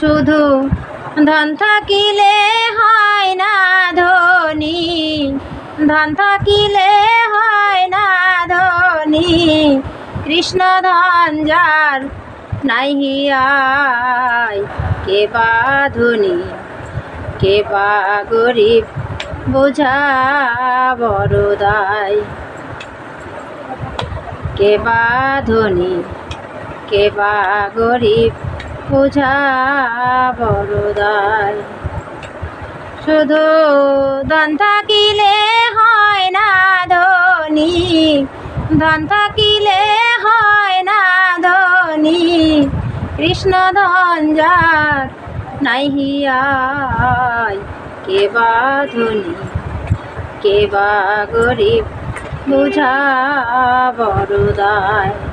শুধু ধন থাকিলে হয় না ধনী। ধন থাকিলে হয় না ধনী। কৃষ্ণ ধন যার নাই হিয়ায়, কে বা ধনী, কে বা গরিব, বোঝা বড় দায়। কে বা ধনী, কে বা গরিব বোঝা বড় দায় শুধু ধন থাকিলে হয় না ধনী, ধন থাকিলে হয় না ধনী। কৃষ্ণ ধন যার নাই হিয়ায় কে বা ধনী, কে বা গরিব, বুঝা বড় দায়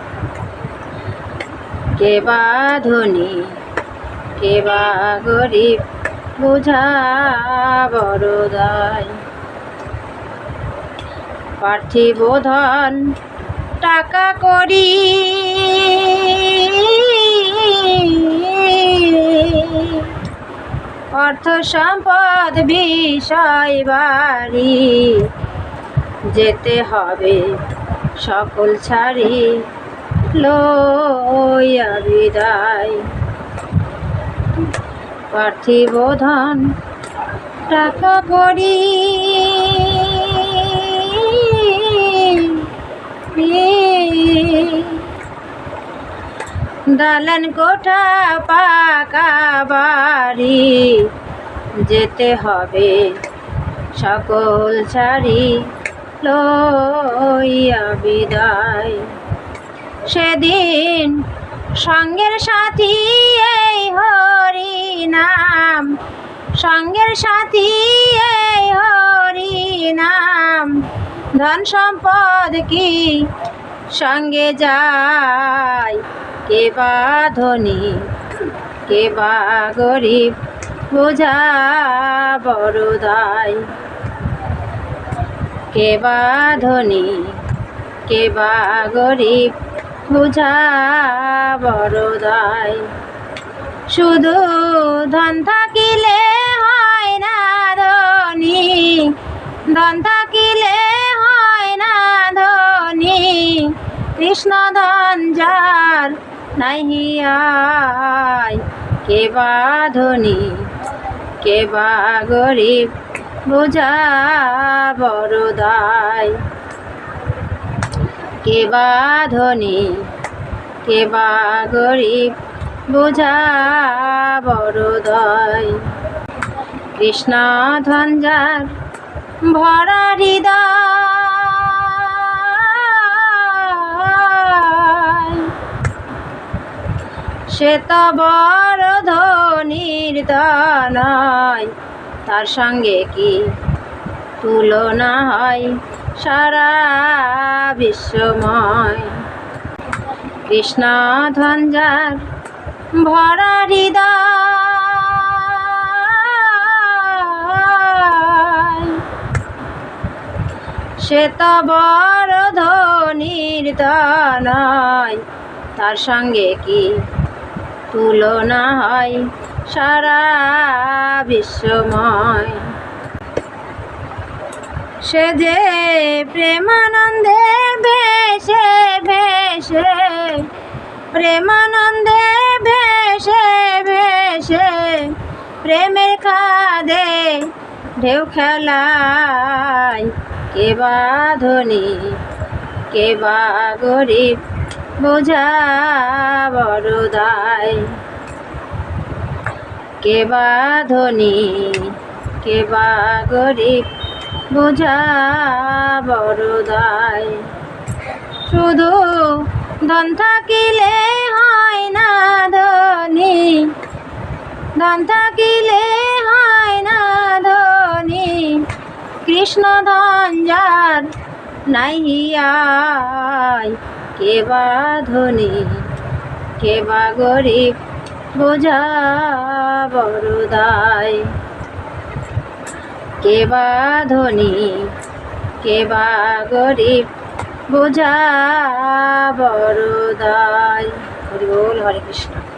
কে বা ধনী, কে বা গরিব, বুঝা বড় দায়। পার্থিব ধন টাকা করি, অর্থ সম্পদ বিষয় বাড়ি, যেতে হবে সকল ছাড়ি। লইয়া বিদায়। পার্থিব ধন টাকা করি। দালান কোঠা পাকা বাড়ি যেতে হবে সকল ছাড়ি লইয়া বিদায়। সেদিন সঙ্গের সাথী এই হরি নাম সঙ্গের সাথী এই হরি নাম ধন সম্পদ কি সঙ্গে যায়? কে বা ধনী, কে বা গরিব, বোঝা বড় দায়। কে বা ধনী, কে বা গরিব বোঝা বড়দায় শুধু ধন থাকিলে হয় না ধনী। ধন থাকিলে হয় না ধনী। কৃষ্ণ ধন যার নাই হিয়ায় কে বা ধনী, কে বা গরিব। বোঝা বড় দায়। কে বা ধনী, কে বা গরিব, বোঝা বড় দায়। কৃষ্ণ ধন যার ভরা হৃদয়, সে তো বড় ধনির নয় তার সঙ্গে কি তুলনা হয়? সারা বিশ্বময়। কৃষ্ণ ধনজার ভরা হৃদয়। সে তো বড় ধনির নয় তার সঙ্গে কি তুলনা হয়? সারা বিশ্বময়। সে যে প্রেমানন্দে ভেসে ভেসে। প্রেমানন্দে ভেসে ভেসে। প্রেমের খাদে ঢেউ খেলায়। কে বা ধনী, কে বা গরিব, বোঝা বড় দায়। কে বা ধনী, কে বা গরিব বোঝা বড় দায় শুধু ধন থাকিলে হয় না ধনী। ধন থাকিলে হয় না ধনী। কৃষ্ণ ধন যার নাই হিয়ায় কে বা ধনী, কে বা গরিব, বোঝা বড় কে বা ধনী? কে বা গরিব? বোঝা বড় দায়। হরি বল হরে কৃষ্ণ।